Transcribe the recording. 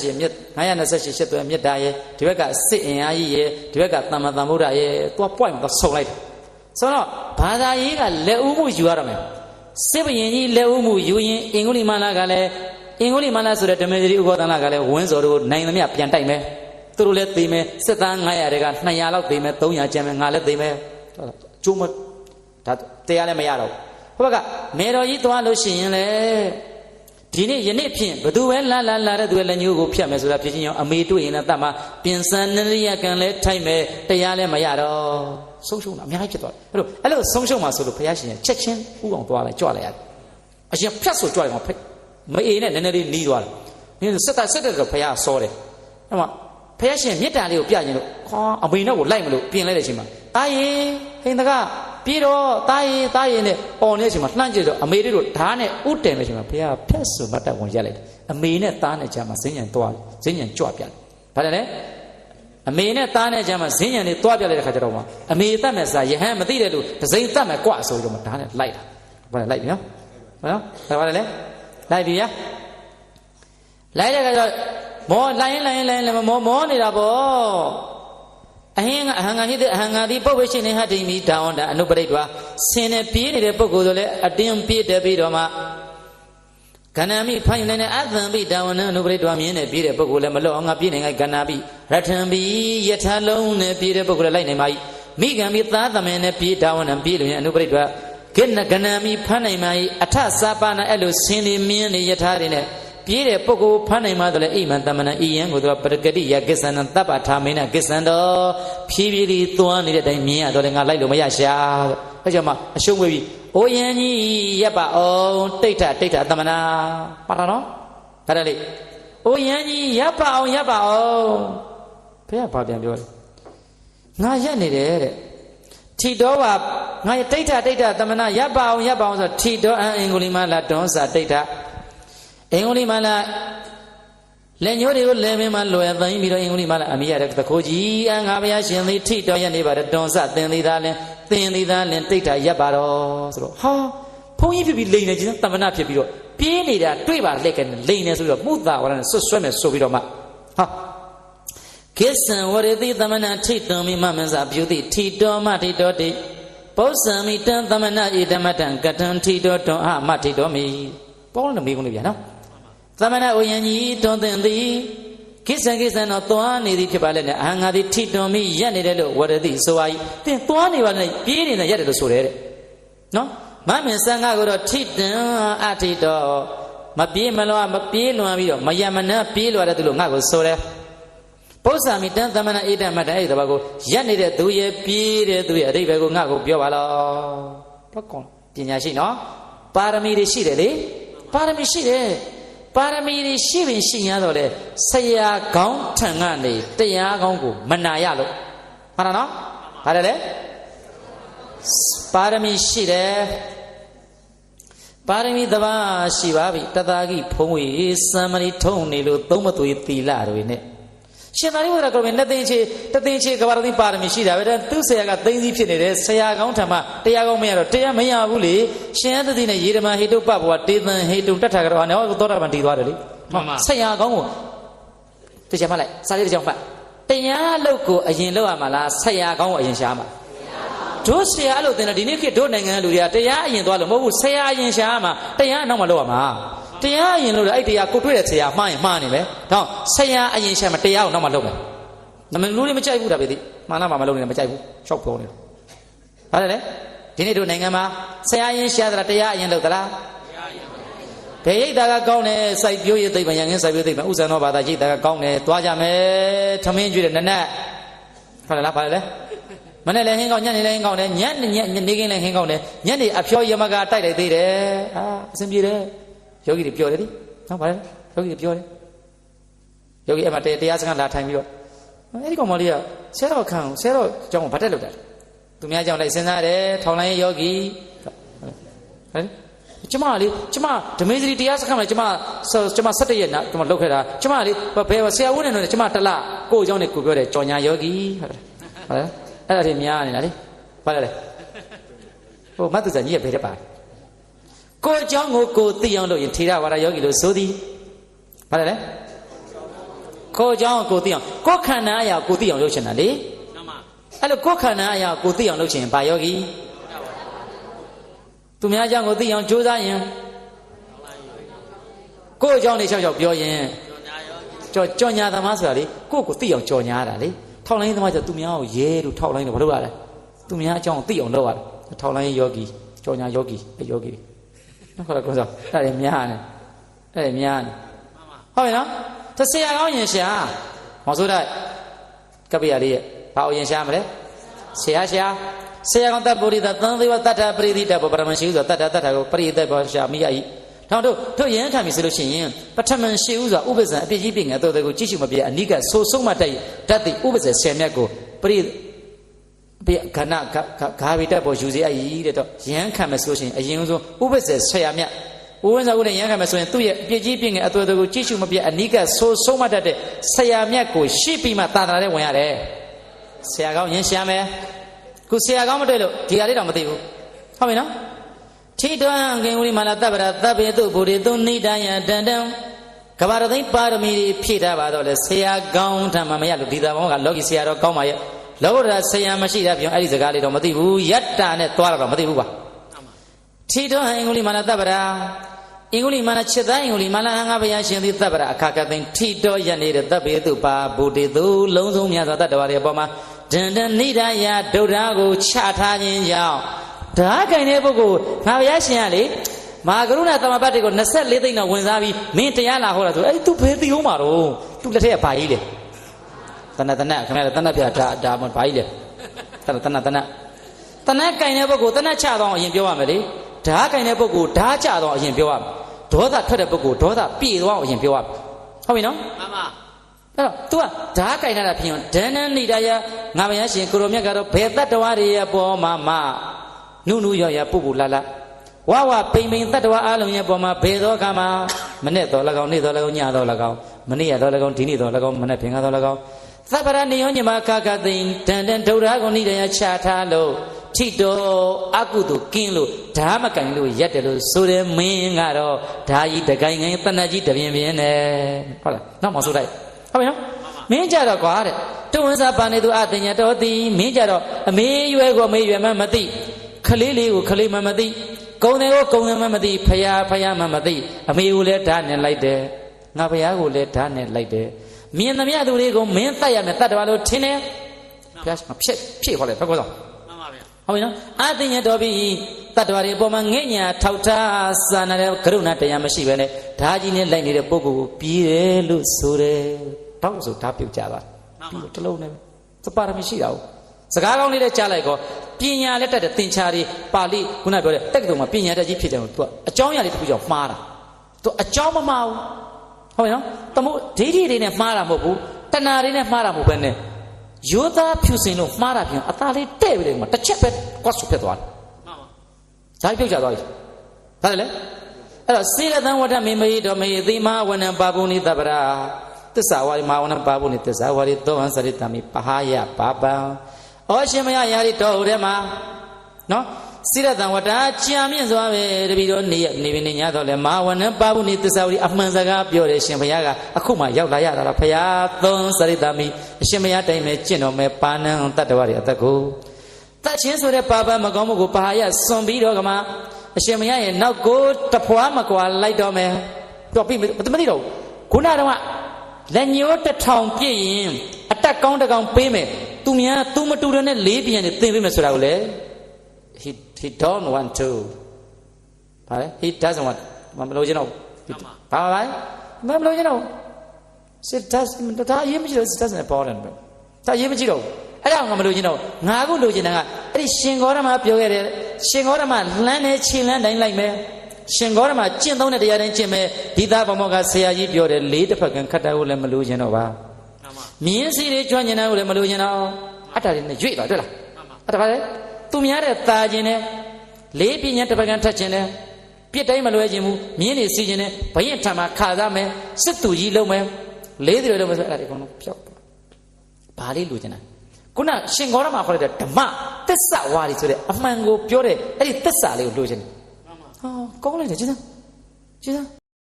ရှင်မြတ်928ရှစ်သွဲမြတ်တာရဲ့ဒီဘက်ကစစ်အင်အားကြီးရဲ့ဒီဘက်ကသမ္မာသမ္ဗုဒ္ဓရဲ့သွားပွိုင်သွားဆုံလိုက်တယ်ဆိုတော့ဘာသာရေးကလက်ဦးမှုယူရတော့မယ်စစ်ဘရင်ကြီးလက်ဦးမှုယူရင်အင်္ဂုလိမာလာကလည်းအင်္ဂုလိမာလာဆိုတဲ့ဓမ္မစရိဥပဒနာကလည်းဝင်းစော်တို့နိုင်သမျှပြန်တိုက်မယ်သူတို့လည်းသိမယ်စစ်သား900တွေက200လောက်သိမယ်300ကျန်မယ်ငါလည်းသိမယ်ကျိုးမဒါတရားလည်းမရတော့ဘူးဟိုဘက်ကမေတော်ကြီးသွားလို့ရှိရင်လေ ဒီနေ့ယနေ့ဖြင့်ဘသူပဲလာလာလာတဲ့သူရဲ့လက်ညှိုးကိုဖြတ်မယ်ဆိုတာဖြစ်ချင်းရောအမေတွေ့ရင်လည်းတတ်မှာပြင်စံနရိယကံလည်းထိုက်မယ်တရားလည်းမရတော့ဆုံးရှုံးတာအများကြီးဖြစ်သွားတယ်အဲ့လိုအဲ့လိုဆုံးရှုံးမှာဆိုလို့ဘုရားရှင်ချက်ချင်းဥအောင်သွားလိုက်ကြွလိုက်ရတယ်အရှင်ဖြတ်ဆိုကြွလိုက်မှာဖိတ်မအေနဲ့နည်းနည်းလေးနီးသွားတယ်နင်းစက်တက်စက်တက်တော့ဘုရားစောတယ်အဲ့မှာဘုရားရှင်မေတ္တာလေးကိုပြရင်လို့ခေါအမေနဲ့ကိုလိုက်မလို့ပြင်လိုက်တဲ့အချိန်မှာတာယေဟိန္ဒက ပြေတော့တာယေတာယေနဲ့អော်နေတဲ့အချိန်မှာလှမ်းကြည့်တော့အမေလေးတို့ဓာတ်နဲ့ဥတယ်နေတဲ့အချိန်မှာဘုရားဖြတ်ဆိုမတ်တက်ဝင်ရက်လိုက်တယ်အမေနဲ့သားနဲ့ကြာမှာဇင်းညံသွားဇင်းညံကြွပြတယ်ဘာလဲလဲအမေနဲ့သားနဲ့ကြာမှာဇင်းညံတွေသွားပြလိုက်တဲ့ခါကျတော့မှအမေတတ်မဲ့စားယဟန်မသိတဲ့လူဒစိမ့်တတ်မဲ့ကွဆိုပြီးတော့မှဓာတ်နဲ့လိုက်တာဘာလဲလိုက်ပြီနော်နော်ဘာလဲလဲလိုက်ပြီဗျာလိုက်တဲ့ခါကျတော့မောလိုင်းလိုင်းလိုင်းလည်းမောမောနေတာပေါ့ အဟင်းကအဟံငါဟိတဲ့အဟံငါဒီပုပ်ဝိရှင်နေဟတိမိဒါဝန္တာအနုပရိတ်တွာဆင်းနေပြေးနေတဲ့ပုဂ္ဂိုလ်ဆိုလဲအတင်းပြေးတယ်ပြီးတော့မှကဏ္ဍမိဖိုင်နေတဲ့အသံပိဒါဝနအနုပရိတ်တွာမြင်းနေပြေးတဲ့ပုဂ္ဂိုလ်လည်းမလွတ်အောင်ငါပြေးနေငါကဏ္ဍပိရထံပိယထာလုံးနဲ့ပြေးတဲ့ပုဂ္ဂိုလ်လည်းလိုက်နေမှာမိကံပိသာသမင်နဲ့ပြေးဒါဝနပြေးလို့ရင်အနုပရိတ်တွာကိဏကဏ္ဍမိဖမ်းနိုင်မှာအထစာပါနာအဲ့လိုဆင်းနေမြင်းနေယထာတွေနဲ့ ပြေးတဲ့ပုဂ္ဂိုလ်ဖမ်းနိုင်မှဆိုလဲအိမံတမဏဤယံကိုသူကပရကတိယကိစ္ဆန္တတပ်ပထာမိနကိစ္ဆန္တောဖြည်းဖြည်းလေးသွားနေတဲ့အတိုင်းမြင်ရတော့လေငါလိုက်လို့မရရှာအဲကြောင့်မှအရှုံးဝေးပြီးအိုယံကြီးရပ်ပါအောင်တိဋ္ဌတိဋ္ဌတမနာပါတာနော်ဒါလည်းလေအိုယံကြီးရပ်ပါအောင်ရပ်ပါအောင်ဘုရားဘာပြန်ပြောလဲငါရက်နေတယ်တဲ့ထီတော်ပါငါတိဋ္ဌတိဋ္ဌတမနာရပ်ပါအောင်ရပ်ပါအောင်ဆိုထီတော်အံအင်္ဂုလိမလာတွန်းစာတိဋ္ဌ အင်္ဂုလိမလာလက်ညှိုးတွေကိုလဲမင်းမှလွယ်သိမ့်ပြီးတော့အင်္ဂုလိမလာအမိရတဲ့တခိုးကြီးအငါဘုရားရှင်သည်ထိတော်ရနေပါတဲ့တွန်စသင်သေးသားလင်သင်သေးသားလင်တိတ်တာရပ်ပါတော့ဆိုတော့ဟာဘုန်းကြီးဖြစ်ပြီးလိန်နေခြင်းတမနာဖြစ်ပြီးတော့ပြေးနေတာတွေ့ပါလက်ကနေလိန်နေဆိုပြီးတော့မှုသာဝရနဲ့ဆွတ်ဆွဲမယ်ဆိုပြီးတော့မှဟာကိစ္ဆံဝရတိတမနာထိတော်မိမမင်းစာပြုတိထိတော်မထိတော်တိပု္ပ္ပံမိတံတမနာဣဓမ္မတံကထံထိတော်တွန်အမထိတော်မိပေါလို့မေးကုန်လို့ဗျာနော် သမဏဥယျာဉ်ကြီးတွန်သင်သည်ကိစ္စကိစ္စတော့သွားနေသည်ဖြစ်ပါလေနဲ့အာငါသည်ထိတွန်မိရက်နေတယ်လို့ဝရတိဆိုပါ၏တင်သွားနေပါနဲ့ပြေးနေတယ်ရက်တယ်လို့ဆိုတယ်တဲ့နော်မမင်စံဃကိုတော့ထိတံအထိတော်မပြေးမလွားမပြေးလွန်ပြီးတော့မယမနပြေးလွားတဲ့သူလို့ငါ့ကိုဆိုတယ်ပု္ပ္ပာမိတံသမဏဣဒမတအဲ့ဒီတဘာကိုရက်နေတဲ့သူရဲ့ပြေးတဲ့သူရဲ့အတိဘယ်ကိုငါ့ကိုပြောပါလောတော့ကောပညာရှိနော်ပါရမီတွေရှိတယ်လေပါရမီရှိတယ် ပါရမီတွေရှိပင်ရှိ냐တော့လေဆရာကောင်းထံကနေတရားကောင်းကိုမနာရလို့မှန်တာနော်ဘာလဲလဲပါရမီရှိတယ်ပါရမီတပါးရှိပါပြီတသာကိဖုံးဝေစံမဏိထုံနေလို့သုံးမသွေသီလတွေနဲ့ ရှင်သာရိပုတ္တရာကလည်းနှစ်သိန်းချေတသိန်းချေကဘာတော်သိပါရမီရှိတာပဲတဲ့သူ့ဆရာကသိန်းစည်းဖြစ်နေတယ်ဆရာကောင်းထံမှတရားကောင်းမရတော့တရားမရဘူးလေရှင်ရသတိနဲ့ရေဓမဟေတုပဘဝတေသံဟေတုတတ်ထာကတော့နော်သောတာပန်တည်သွားတယ်လေဆရာကောင်းကိုတရားမှလိုက်စာရေးတစ်ကြောင်းဖတ်တရားလုတ်ကိုအရင်လုတ်ရမှာလားဆရာကောင်းကိုအရင်ရှားမှာတို့ဆရာအဲ့လိုသင်တယ်ဒီနေ့ခေတ်တို့နိုင်ငံလူတွေကတရားအရင်သွားလို့မဟုတ်ဘူးဆရာအရင်ရှားမှာတရားနောက်မှလုတ်ရမှာ တရားအရင်လို့အဲ့တရားကိုတွေ့တဲ့ဆရာမှားရင်မှားနေပဲတော့ဆရာအရင်ရှာမတရားကိုနောက်မှလုပ်မယ်နမလူတွေမကြိုက်ဘူးဒါပဲဒီမှန်လားမမလုပ်နေမကြိုက်ဘူးရှောက်ပြောနေဟုတ်တယ်လေဒီနေ့တို့နိုင်ငံမှာဆရာအရင်ရှာသလားတရားအရင်လုပ်သလားဘယ်ရိတ်တာကကောင်းတယ်စိုက်ပြိုးရသိပ္ပံရငင်းစိုက်ပြိုးသိပ္ပံဥစ္စာတော်ဘာသာရိတ်တာကကောင်းတယ်သွားကြမယ်ထမင်းကျွေးတယ်နနက်ဟုတ်တယ်လားဘာလဲလဲမနေ့လည်းဟင်းကောင်းညနေလည်းဟင်းကောင်းတယ်ညနေညနေခင်းလည်းဟင်းကောင်းတယ်ညနေအဖျော်ရမကတိုက်လိုက်သေးတယ်အာအဆင်ပြေတယ် ယောဂီတွေပြောတယ်လေနော်ဗါတယ်ယောဂီတွေပြောတယ်ယောဂီအဲ့မှာတရားစခန်းလာထိုင်ပြီးတော့အဲ့ဒီကောင်မလေးကဆရာတော်ခံဆရာတော်ကြောင့်ဗတ်တက်လောက်တာသူများကြောင့်လည်းစဉ်းစားတယ်ထောင်လိုင်းရဲ့ယောဂီဟဲ့ကျမလေကျမဓမေစရီတရားစခန်းမှာကျမကျမ17ရက်နာကျမလောက်ခဲ့တာကျမလေဘယ်ဆရာဝန်နဲ့တော့ကျမတလကိုအကြောင်းနဲ့ကိုပြောတယ်ကြော်ညာယောဂီဟုတ်လားဟုတ်လားအဲ့ဒါတွေများနေတာလေဘာလဲဟိုမတ်သူဇာကြီးရဲ့ဘယ်တက်ပါလဲ ကိုယ်အကြောင်းကိုကိုယ်သိအောင်လို့ရင်ထေရဝါဒယောဂီလို့ဆိုသည်ဘာလဲလဲကိုယ်အကြောင်းကိုကိုယ်သိအောင်ကိုယ်ခန္ဓာအရာကိုသိအောင်လုပ်ချင်တာလေအဲ့လိုကိုယ်ခန္ဓာအရာကိုသိအောင်လုပ်ချင်ဘာယောဂီသူများအကြောင်းကိုသိအောင်ကြိုးစားရင်ကိုယ့်အကြောင်းလေးချောက်ချောက်ပြောရင်ကြော်ကြော်ညာသမားဆိုတာလေကိုယ့်ကိုသိအောင်ကြော်ညာတာလေထောက်လိုင်းသမားကျသူများကိုရဲလို့ထောက်လိုင်းတော့မလုပ်ရတာသူများအကြောင်းကိုသိအောင်လုပ်ရတာထောက်လိုင်းယောဂီကြော်ညာယောဂီအယောဂီတွေ ခေါ်တော့ကောစားအဲ့ဒါများနေအဲ့ဒါများနေမှန်ပါဟုတ်ပြီနော်တဆရာကောင်းရင်ရှာမော်ဆိုးတဲ့ကပ္ပိယလေးရဲ့ဘာအောင်ရင်ရှာမလဲဆရာရှာဆရာကောင်းတပုရိသသံသေဝတတ္ထပရိသီတဘောပရမရှိဥဆိုတတ္ထတတ္ထကိုပရိသတ်ဘောရှာမိရဤထောင်တို့တို့ရဟန်းခံပြီဆိုလို့ရှိရင်ပထမန်ရှိဥစွာဥပ္ပဇံအပြည့်ကြီးပြည့်ငယ်တော်တဲ့ကိုကြည့်ရှုမပြည့်အနိကဆိုဆုံးမတိုက်တတ်တဲ့ဥပ္ပဇံဆယ်မြတ်ကိုပရိပြ ခဏဂါဘိတက်ပေါ်ယူစေအပ်ဤတဲ့တော့ရဟန်းခံမယ်ဆိုလို့ရှိရင်အရင်ဆုံးဥပ္ပဇံဆယ်မြတ်ဘုဝင်းစာဦးနဲ့ရဟန်းခံမယ်ဆိုရင်သူ့ရဲ့အပြည့်ကြီးပြည့်ငယ်အတော်တဲ့ကိုကြည့်ရှုမပြည့်အနိကဆိုဆုံးမတတ်တဲ့ဆရာမြတ်ကိုရှေ့ပြီးမှသာသနာနဲ့ဝင်ရတယ်ဆရာကောင်းရင်ရှာမယ်ခုဆရာကောင်းမတွေ့လို့ဒီဟာလေးတော့မသိဘူးဟုတ်ပြီနော်ထိတွန်းကင်ဝိမာလာတပ္ပရာသဗ္ဗေတုဗုဒ္ဓေတုနိဒာယတန်တံကဘာရသိမ့်ပါရမီတွေဖြည့်ထားပါတော့လေဆရာကောင်းထမ်းမှမရလို့ဒီသာဘောကလောကီဆရာတော်ကောင်းပါရဲ့ လောကဓာတ်ဆရာမရှိတာပြောအဲ့ဒီစကားလေးတော့မသိဘူးယတ္တာနဲ့သွားတော့မသိဘူးကွာမှန်ပါထိတွန်းအင်္ဂုလိမာလာတပ္ပရာအင်္ဂုလိမာလာချက်သားအင်္ဂုလိမာလာငါဘုရားရှင်သည်တပ္ပရာအခါကသိမ့်ထိတော်ရနေတဲ့သဗ္ဗေတုပါဗုဒ္ဓေတုလုံးစုံမြတ်စွာတတ္တဝါတွေအပေါ်မှာဒန္တနိဒာယဒုဒ္ဓကိုချထားခြင်းကြောင့်ဓာကင်တဲ့ပုဂ္ဂိုလ်ငါဘုရားရှင်ကလေမဟာကရုဏာသမဘတ်တွေကို24သိန်းတော့ဝင်စားပြီးမင်းတရားလာဟောတာဆိုအဲ့ तू ဘယ်သိအောင်မှာတော့ तू လက်ထက်ကဘာကြီးလဲ တဏ္ဍတဏ္ဍခင်ဗျားတဏ္ဍပြဒါဒါမှဘာကြီးလဲတဏ္ဍတဏ္ဍတဏ္ဍတဏ္ဍကင်တဲ့ပုဂ္ဂိုလ်တဏ္ဍချတော့အရင်ပြောရမယ်လေဓာကင်တဲ့ပုဂ္ဂိုလ်ဓာချတော့အရင်ပြောရမယ်ဒေါသထွက်တဲ့ပုဂ္ဂိုလ်ဒေါသပြေသွားအောင်အရင်ပြောရမယ်ဟုတ်ပြီနော်မှန်ပါအဲ့တော့ तू ကဓာကင်တာဖြစ်ရင်ဒဏ္ဍနိဒာယငါမရရှင်ကိုရိုမြတ်ကတော့ဘယ်တတ္တဝါတွေရဲ့ပေါ်မှာမနုနုရောရပူပူလာလာဝဝပိန်ပိန်တတ္တဝါအလုံးရဲ့ပေါ်မှာဘယ်သောကမှာမနဲ့တော်၎င်းနေ့တော်၎င်းညတော်၎င်းမနေ့ရတော်၎င်းဒီနေ့တော်၎င်းမနဲ့ဖင်္ဂါတော်၎င်း သဗ္ဗရနေယောညမကာကသိင်တန်တန်ဒုရဂုံနိဒယချထားလို့ထိတော်အကုသို့ကင်းလို့ဓာမကင်လို့ရက်တယ်လို့ဆိုတယ်မင်းကတော့ဓာကြီးတကိုင်ငိုင်းတဏှကြီးတပြင်းပြင်းနဲ့ဟုတ်လားနောက်မှဆိုလိုက်ဟုတ်ပြီနော်မင်းကြတော့ကွာတဲ့တုဝန်းစားပါနေသူအတင်ညာတော်သည်မင်းကြတော့အမေရွယ်ကိုအမေရွယ်မှမသိခလေးလေးကိုခလေးမှမသိကုံတယ်ကိုကုံတယ်မှမသိဖယားဖယားမှမသိအမေကိုလည်းဓာနဲ့လိုက်တယ်ငါဖယားကိုလည်းဓာနဲ့လိုက်တယ် မြင်သမျှသူလေးကိုမင်းတတ်ရမယ်တတ်တယ်လို့ထင်တယ်ဘုရားရှင်ဖြစ်ဖြစ်ခေါ်တယ်ဘယ်ကောဆောင်မှန်ပါဗျာဟုတ်ပြီနော်အာသိဉ္ဇတော်ပြီတတ္တဝါတွေအပေါ်မှာငဲ့ညာထောက်ထားစာနာတဲ့ကရုဏာတရားမရှိပဲနဲ့ဓာကြီးနဲ့လိုက်နေတဲ့ပုဂ္ဂိုလ်ကိုပြီးတယ်လို့ဆိုတယ်တောက်ဆိုဓာပြုတ်ကြပါပြီးတော့တစ်လုံးနဲ့စပါရမရှိတာဘူးစကားကောင်းလေးလည်းကြားလိုက်ကောပညာလည်းတတ်တဲ့သင်္ချာတွေပါဠိခုနပြောတဲ့တက္ကသိုလ်မှာပညာတတ်ကြီးဖြစ်တယ်ကိုသူကအကြောင်းအရာလေးတစ်ခုကြောင့်မှားတာသူအကြောင်းမမှားဘူး ဟုတ်ပြီနော်တမို့ဒိဋ္ဌိတွေနဲ့မှားတာမဟုတ်ဘူးတဏှာတွေနဲ့မှားတာမဟုတ်ဘဲနဲ့ယောသားဖြူစင်လို့မှားတာပြန်အသားလေးတဲ့ပြီးတယ်မှာတစ်ချက်ပဲကွတ်ဆုဖြစ်သွားတယ်မှန်ပါဓာတ်ပြုတ်ကြသွားပြီ။ဒါလည်းအဲ့တော့စေရသံဝတ္တမေမေတော်မေသိမဝနံပါပုန်နိတပ္ပရာသစ္စာဝါရီမဝနံပါပုန်နိသစ္စာဝါရီသောဟံစရိတမိပဟာယပါပံဩရှင်မယယာရီတော်ဟုတ်တယ်မှာနော် စေရသံဝတ္တကြာမြင့်စွာပဲတပီတော့နေရနေပြီနေညတော့လဲမဝနံပါပုန်နိသစ္စာဝါရီအမှန်စကားပြောတယ်ရှင်ဘုရားကအခုမှရောက်လာရတာလားဘုရားသောစရိတမိအရှင်မယတိုင်မဲ့ကျင့်တော်မဲ့ပါဏံတတ္တဝရအသက်ကိုတတ်ချင်းဆိုတဲ့ပါပမကောင်းမှုကိုပါဟာရစွန်ပြီးတော့ကမှအရှင်မရရဲ့နောက်ကိုတဖွာမကွာလိုက်တော့မယ်တော့ပြီမသိတော့ဘူးခုနကတော့လက်ညိုးတစ်ထောင်ပြည့်ရင်အတက်ကောင်းတစ်ကောင်ပေးမယ်သူများ तू မတူတဲ့နဲ့လေးပြန်နေသင်ပေးမယ်ဆိုတာကိုလေ he he don't want to ဗါလေ he doesn't want မမလို့ချင်တော့ဘူးဘာပါလဲမမလို့ချင်တော့ဘူး it does ဒါအရေးမကြီးတော့ it doesn't important ပဲဒါအရေးမကြီးတော့ဘူးအဲ့ဒါကမလို့ချင်တော့ဘူးငါခုလို့ချင်တာကအဲ့ဒီရှင်ဂေါရမပြောခဲ့တယ်ရှင်ဂေါရမလှမ်းနေခြေလှမ်းတိုင်းလိုက်မယ်ရှင်ဂေါရမကျင့်သုံးတဲ့တရားတိုင်းကျင့်မယ်ဒီသားဘမောကဆရာကြီးပြောတယ်လေးတစ်ဖက်ကခတ်တာကိုလည်းမလို့ချင်တော့ပါမှန်ပါမြင်းစီတွေကြွညင်တာကိုလည်းမလို့ချင်တော့အတ္တတွေနဲ့ရွေ့သွားတွေ့လားမှန်ပါအဲ့ဒါပါလေ သူများတဲ့ตาခြင်းနဲ့လေးပညာတစ်ပကံထက်ခြင်းနဲ့ပြစ်တိုင်းမလွဲခြင်းဘူးမြင်းနေစီခြင်းနဲ့ဘရင်ထံမှာခါသားမယ်စစ်သူကြီးလုံးမယ်လေးတွေလုံးမယ်ဆိုအဲ့ဒါတွေအကုန်လုံးဖြောက်သွားဘာလေးလူချင်တာခုနရှင်ဂေါရမခေါ်တဲ့ဓမ္မသစ္စာဝါဒီဆိုတဲ့အမှန်ကိုပြောတဲ့အဲ့ဒီသစ္စာလေးကိုလိုချင်တယ်ဟောကောင်းလိုက်တယ်ကျင်းသားကျင်းသား